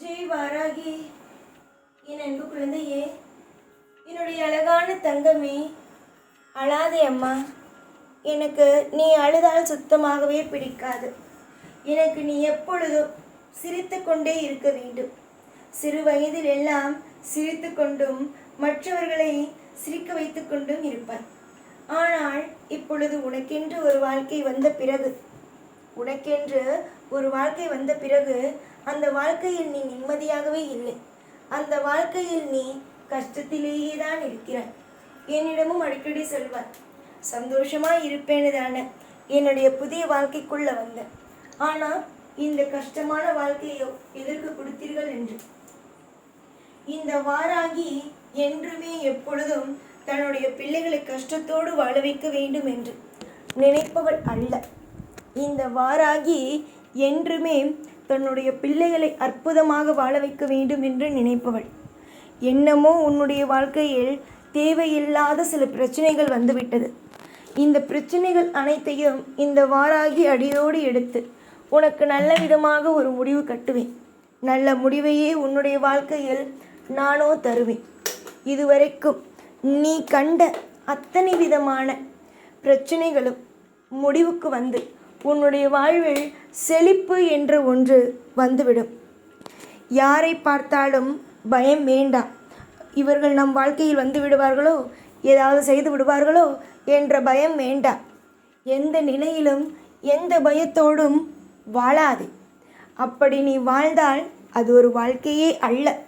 ஜெய் வாராகி. என் அன்பு குழந்தையே என்னுடைய அழகான தங்கமே அழாதே அம்மா. எனக்கு நீ அழுதால் சுத்தமாகவே பிடிக்காது. எனக்கு நீ எப்பொழுதும் சிரித்து கொண்டே இருக்க வேண்டும். சிறு வயதில் எல்லாம் சிரித்து கொண்டும் மற்றவர்களை சிரிக்க வைத்து கொண்டும் இருப்பாய் ஆனால் இப்பொழுது உனக்கென்று ஒரு வாழ்க்கை வந்த பிறகு உனக்கென்று ஒரு வாழ்க்கை வந்த பிறகு அந்த வாழ்க்கையில் நீ நிம்மதியாகவே இல்லை. அந்த வாழ்க்கையில் நீ கஷ்டத்திலேயே தான் இருக்கிறாய். என்னிடமும் அடிக்கடி சொல்வார் சந்தோஷமா இருப்பேன்னு தானே என்னுடைய புதிய வாழ்க்கைக்குள்ள வந்தேன் ஆனால் இந்த கஷ்டமான வாழ்க்கையோ எதற்கு கொடுத்தீர்கள் என்று? இந்த வாராகி என்றுமே எப்பொழுதும் தன்னுடைய பிள்ளைகளை கஷ்டத்தோடு வாழ வைக்க வேண்டும் என்று நினைப்பவள் அல்ல. இந்த வாராகி என்றுமே தன்னுடைய பிள்ளைகளை அற்புதமாக வாழ வைக்க வேண்டும் என்று நினைப்பவள். என்னமோ உன்னுடைய வாழ்க்கையில் தேவையில்லாத சில பிரச்சனைகள் வந்துவிட்டது. இந்த பிரச்சனைகள் அனைத்தையும் இந்த வாராகி அடியோடு எடுத்து உனக்கு நல்ல விதமாக ஒரு முடிவு கட்டுவேன். நல்ல முடிவையே உன்னுடைய வாழ்க்கையில் நானோ தருவேன். இதுவரைக்கும் நீ கண்ட அத்தனை விதமான பிரச்சனைகளும் முடிவுக்கு வந்து உன்னுடைய வாழ்வில் செழிப்பு என்று ஒன்று வந்துவிடும். யாரை பார்த்தாலும் பயம் வேண்டாம். இவர்கள் நம் வாழ்க்கையில் வந்து விடுவார்களோ? ஏதாவது செய்து விடுவார்களோ? என்ற பயம் வேண்டாம். எந்த நிலையிலும் எந்த பயத்தோடும் வாழாதே. அப்படி நீ வாழ்ந்தால் அது ஒரு வாழ்க்கையே அல்ல.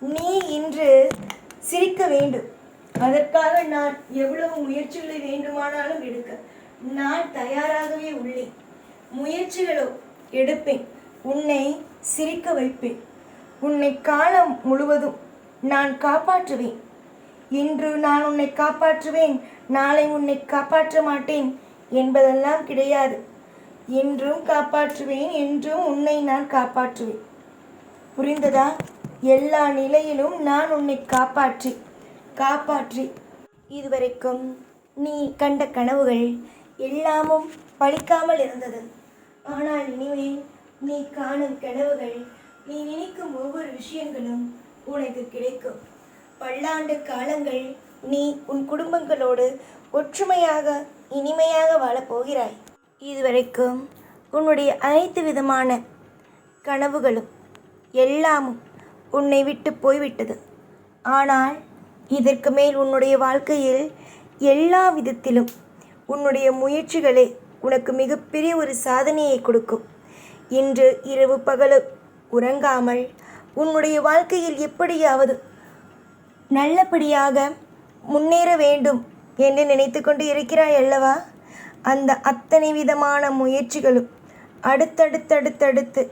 நீ இன்று சிரிக்க வேண்டும். அதற்காக நான் எவ்வளவு முயற்சிகளை வேண்டுமானாலும் எடுக்க. நான் தயாராகவே உள்ளேன். முயற்சிகளோ எடுப்பேன். உன்னை சிரிக்க வைப்பேன். உன்னை காலம் முழுவதும் நான் காப்பாற்றுவேன். இன்று நான் உன்னை காப்பாற்றுவேன். நாளை உன்னை காப்பாற்ற மாட்டேன் என்பதெல்லாம் கிடையாது. என்றும் காப்பாற்றுவேன் என்றும் உன்னை நான் காப்பாற்றுவேன். புரிந்ததா? எல்லா நிலையிலும் நான் உன்னை காப்பாற்றி காப்பாற்றி. இதுவரைக்கும் நீ கண்ட கனவுகள் எல்லாமும் பழிக்காமல் இருந்தது. ஆனால் இனிமேல் நீ காணும் கனவுகள் நீ நினைக்கும் ஒவ்வொரு விஷயங்களும் உனக்கு கிடைக்கும். பல்லாண்டு காலங்கள் நீ உன் குடும்பங்களோடு ஒற்றுமையாக இனிமையாக வாழப் போகிறாய். இதுவரைக்கும் உன்னுடைய அனைத்து விதமான கனவுகளும் எல்லாமும் உன்னை விட்டு போய்விட்டது. ஆனால் இதற்கு மேல் உன்னுடைய வாழ்க்கையில் எல்லா விதத்திலும் உன்னுடைய முயற்சிகளே உனக்கு மிகப்பெரிய ஒரு சாதனையை கொடுக்கும். இன்று இரவு பகலு உறங்காமல் உன்னுடைய வாழ்க்கையில் எப்படியாவது நல்லபடியாக முன்னேற வேண்டும் என்று நினைத்து கொண்டு இருக்கிறாய் அல்லவா? அந்த அத்தனை விதமான முயற்சிகளும் அடுத்தடுத்தடுத்தடுத்து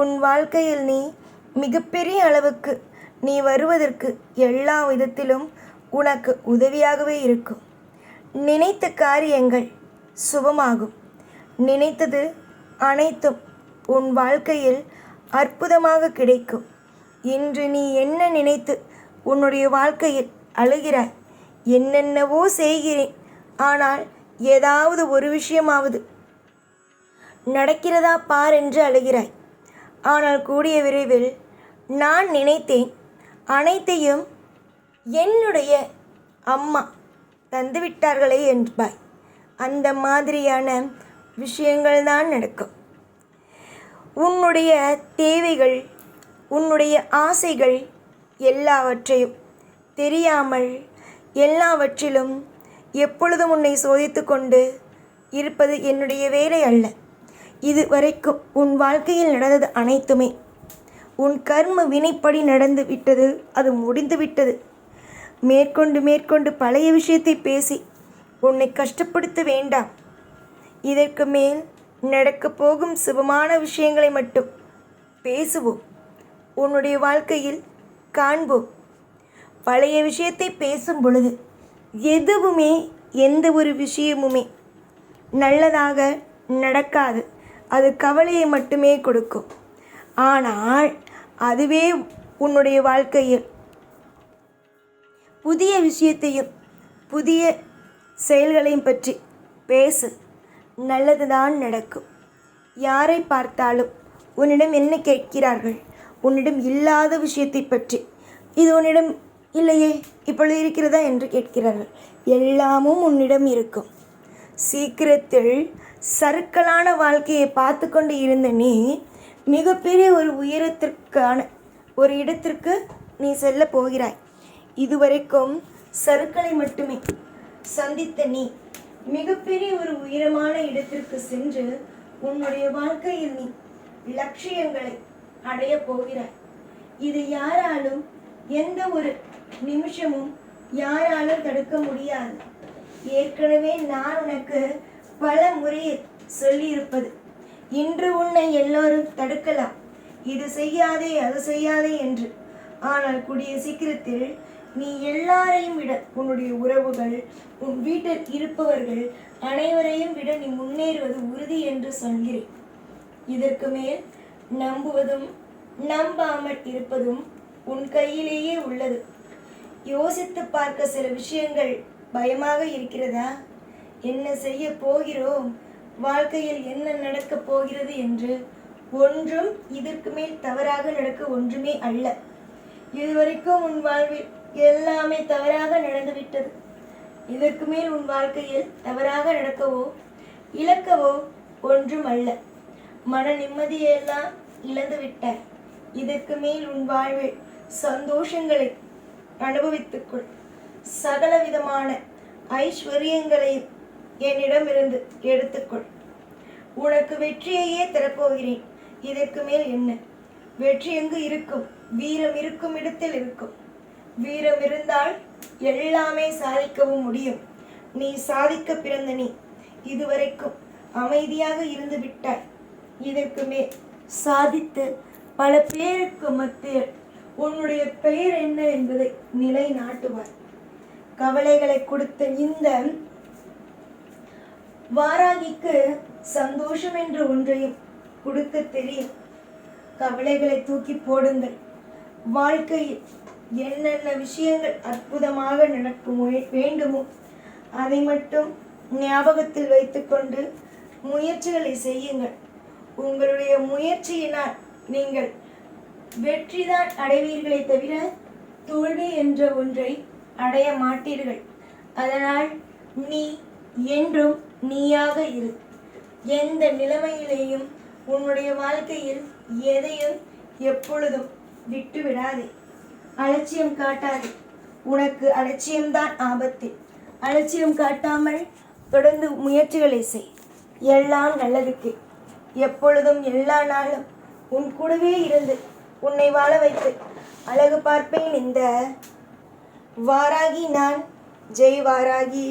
உன் வாழ்க்கையில் நீ மிகப்பெரிய அளவுக்கு நீ வருவதற்கு எல்லா விதத்திலும் உனக்கு உதவியாகவே இருக்கும். நினைத்த காரியங்கள் சுபமாகும். நினைத்தது அனைத்தும் உன் வாழ்க்கையில் அற்புதமாக கிடைக்கும். இன்று நீ என்ன நினைத்து உன்னுடைய வாழ்க்கையில் அழுகிறாய்? என்னென்னவோ செய்கிறேன். ஆனால் ஏதாவது ஒரு விஷயமாவது நடக்கிறதா பார் என்று அழுகிறாய். ஆனால் கூடிய விரைவில் நான் நினைத்தேன். அனைத்தையும் என்னுடைய அம்மா தந்துவிட்டார்களே என்பாய். அந்த மாதிரியான விஷயங்கள் தான் நடக்கும். உன்னுடைய தேவைகள் உன்னுடைய ஆசைகள் எல்லாவற்றையும் தெரியாமல் எல்லாவற்றிலும் எப்பொழுதும் உன்னை சோதித்து கொண்டு இருப்பது என்னுடைய வேலை அல்ல. இது வரைக்கும் உன் வாழ்க்கையில் நடந்தது அனைத்துமே. உன் கர்ம வினைப்படி நடந்து விட்டது அது முடிந்து விட்டது. மேற்கொண்டு மேற்கொண்டு பழைய விஷயத்தை பேசி உன்னை கஷ்டப்படுத்த வேண்டாம். இதற்கு மேல் நடக்கப் போகும் சுபமான விஷயங்களை மட்டும் பேசுவோம். உன்னுடைய வாழ்க்கையில் காண்போம். பழைய விஷயத்தை பேசும் பொழுது எதுவுமே எந்த ஒரு விஷயமுமே நல்லதாக நடக்காது. அது கவலையை மட்டுமே கொடுக்கும். ஆனால் அதுவே உன்னுடைய வாழ்க்கையில் புதிய விஷயத்தையும் புதிய செயல்களையும் பற்றி பேசு. நல்லதுதான் நடக்கும். யாரை பார்த்தாலும் உன்னிடம் என்ன கேட்கிறார்கள்? உன்னிடம் இல்லாத விஷயத்தை பற்றி. இது உன்னிடம் இல்லையே இப்பொழுது இருக்கிறதா என்று கேட்கிறார்கள். எல்லாமும் உன்னிடம் இருக்கும். சீக்கிரத்தில் சருக்கலான வாழ்க்கையை பார்த்து கொண்டு இருந்த நீ மிகப்பெரிய ஒரு உயரத்திற்கான ஒரு இடத்திற்கு நீ செல்ல போகிறாய். இதுவரைக்கும் சருக்களை மட்டுமே சந்தித்த நீ மிகப்பெரிய ஒரு உயரமான இடத்திற்கு சென்று உன்னுடைய வாழ்க்கையில் நீ லட்சியங்களை அடைய போகிறாய். இது யாராலும் எந்த ஒரு நிமிஷமும் யாராலும் தடுக்க முடியாது. ஏற்கனவே நான் உனக்கு பல முறையில் சொல்லியிருப்பது. இன்று உன்னை எல்லோரும் தடுக்கலாம். இது செய்யாதே அது செய்யாதே என்று. ஆனால் கூடிய சீக்கிரத்தில் நீ எல்லாரையும் விட உன்னுடைய உறவுகள் உன் வீட்டில் இருப்பவர்கள் அனைவரையும் விட நீ முன்னேறுவது உறுதி என்று சொல்கிறேன். இதற்கு மேல் நம்புவதும் நம்பாமல் இருப்பதும் உன் கையிலேயே உள்ளது. யோசித்து பார்க்க சில விஷயங்கள் பயமாக இருக்கிறதா? என்ன செய்ய போகிறோம்? வாழ்க்கையில் என்ன நடக்கப் போகிறது என்று ஒன்றும் இதற்கு மேல் தவறாக நடக்க ஒன்றுமே அல்ல. இதுவரைக்கும் உன் வாழ்வில் எல்லாமே தவறாக நடந்துவிட்டது. இதற்கு மேல் உன் வாழ்க்கையில் தவறாக நடக்கவோ இழக்கவோ ஒன்றும் அல்ல மன நிம்மதியெல்லாம் இழந்து விட்டாய் இதற்கு மேல் உன் வாழ்வில் சந்தோஷங்களை அனுபவித்துக்கொள். சகல விதமான ஐஸ்வர்யங்களையும் என்னிடமிருந்து எடுத்துக்கொள். உனக்கு வெற்றியையே தரப்போகிறேன். இதற்கு மேல் என்ன? வெற்றி எங்கு இருக்கும்? வீரம் இருக்கும் இடத்தில் இருக்கும். வீரம் இருந்தால் எல்லாமே சாதிக்கவும் முடியும். நீ சாதிக்க பிறந்த நீ இதுவரைக்கும் அமைதியாக இருந்து விட்டாய். இதற்கு மேல் சாதித்து பல பேருக்கு மத்தியில் உன்னுடைய பெயர் என்ன என்பதை நிலை நாட்டுவார் கவலைகளை கொடுத்த இந்த வாராகிக்கு சந்தோஷம் என்ற ஒன்றையும் கொடுக்க தெரியும். கவலைகளை தூக்கி போடுங்கள். வாழ்க்கையில் என்னென்ன விஷயங்கள் அற்புதமாக நடக்கும் வேண்டுமோ அதை மட்டும் ஞாபகத்தில் வைத்துக்கொண்டு முயற்சிகளை செய்யுங்கள். உங்களுடைய முயற்சியினால் நீங்கள் வெற்றிதான் அடைவீர்களே தவிர தோல்வி என்ற ஒன்றை அடைய மாட்டீர்கள். அதனால் நீ என்றும் நீயாக இரு. எந்த நிலைமையிலேயும் உன்னுடைய வாழ்க்கையில் எதையும் எப்பொழுதும் விட்டுவிடாதே. அலட்சியம் காட்டாதே. உனக்கு அலட்சியம்தான் ஆபத்து. அலட்சியம் காட்டாமல் தொடர்ந்து முயற்சிகளை செய். எல்லாம் நல்லதுக்கு. எப்பொழுதும் எல்லா நாளும் உன் கூடவே இருந்து உன்னை வாழ வைத்து அழகு பார்ப்பேன் இந்த வாராகி நான். ஜெய் வாராகி.